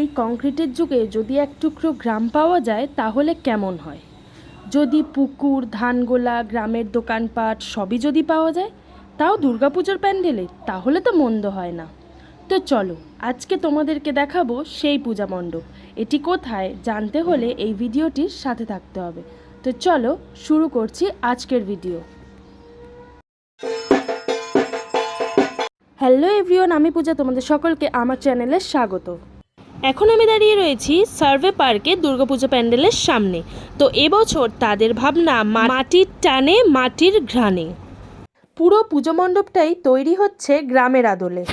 এই কংক্রিটের যুগে যদি এক টুকরো গ্রাম পাওয়া যায়, তাহলে কেমন হয়? যদি পুকুর, ধানগোলা, গ্রামের দোকানপাট সবই যদি পাওয়া যায়, তাও দুর্গাপুজোর প্যান্ডেলে, তাহলে তো মন্দ হয় না। তো চলো, আজকে তোমাদেরকে দেখাবো সেই পূজা মণ্ডপ। এটি কোথায়, জানতে হলে এই ভিডিওটির সাথে থাকতে হবে। তো চলো, শুরু করছি আজকের ভিডিও। হ্যালো এভরিওয়ান, আমি পূজা, তোমাদের সকলকে আমার চ্যানেলে স্বাগত। এখন আমি দাঁড়িয়ে রয়েছি সার্ভে পার্কে দুর্গাপুজো প্যান্ডেলের সামনে। তো এবছর তাদের ভাবনা মাটির টানে, মাটির ঘ্রাণে। পুরো পুজো মণ্ডপটাই তৈরি হচ্ছে গ্রামের আদলে।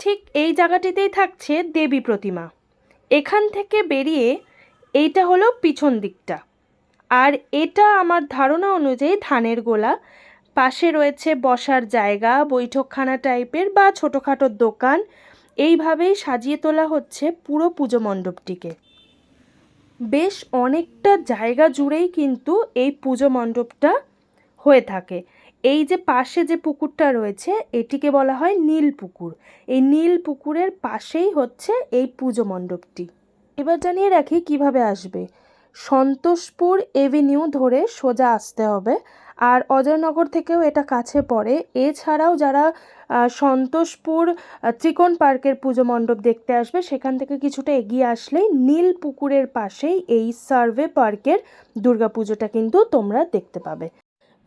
ঠিক এই জায়গাটিতেই থাকছে দেবী প্রতিমা। এখান থেকে বেরিয়ে এইটা হলো পিছন দিকটা। আর এটা আমার ধারণা অনুযায়ী ধানের গোলা। পাশে রয়েছে বসার জায়গা, বৈঠকখানা টাইপের বা ছোটোখাটো দোকান। এইভাবেই সাজিয়ে তোলা হচ্ছে পুরো পুজো মণ্ডপটিকে। বেশ অনেকটা জায়গা জুড়েই কিন্তু এই পুজো মণ্ডপটা হয়ে থাকে। এই যে পাশে যে পুকুরটা রয়েছে, এটিকে বলা হয় নীল পুকুর। এই নীল পুকুরের পাশেই হচ্ছে এই পুজো মণ্ডপটি। এবার জানিয়ে রাখি কীভাবে আসবে। সন্তোষপুর এভিনিউ ধরে সোজা আসতে হবে। আর অজয়নগর থেকেও এটা কাছে পড়ে। এছাড়াও যারা সন্তোষপুর ত্রিকোণ পার্কের পুজো মণ্ডপ দেখতে আসবে, সেখান থেকে কিছুটা এগিয়ে আসলেই নীল পুকুরের পাশেই এই সার্ভে পার্কের দুর্গাপুজোটা কিন্তু তোমরা দেখতে পাবে।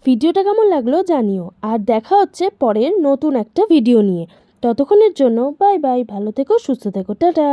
ভিডিওটা কেমন লাগল জানিও, আর দেখা হচ্ছে পরের নতুন একটা ভিডিও নিয়ে। ততক্ষণের জন্য বাই বাই, ভালো থেকো, সুস্থ থেকো, টাটা!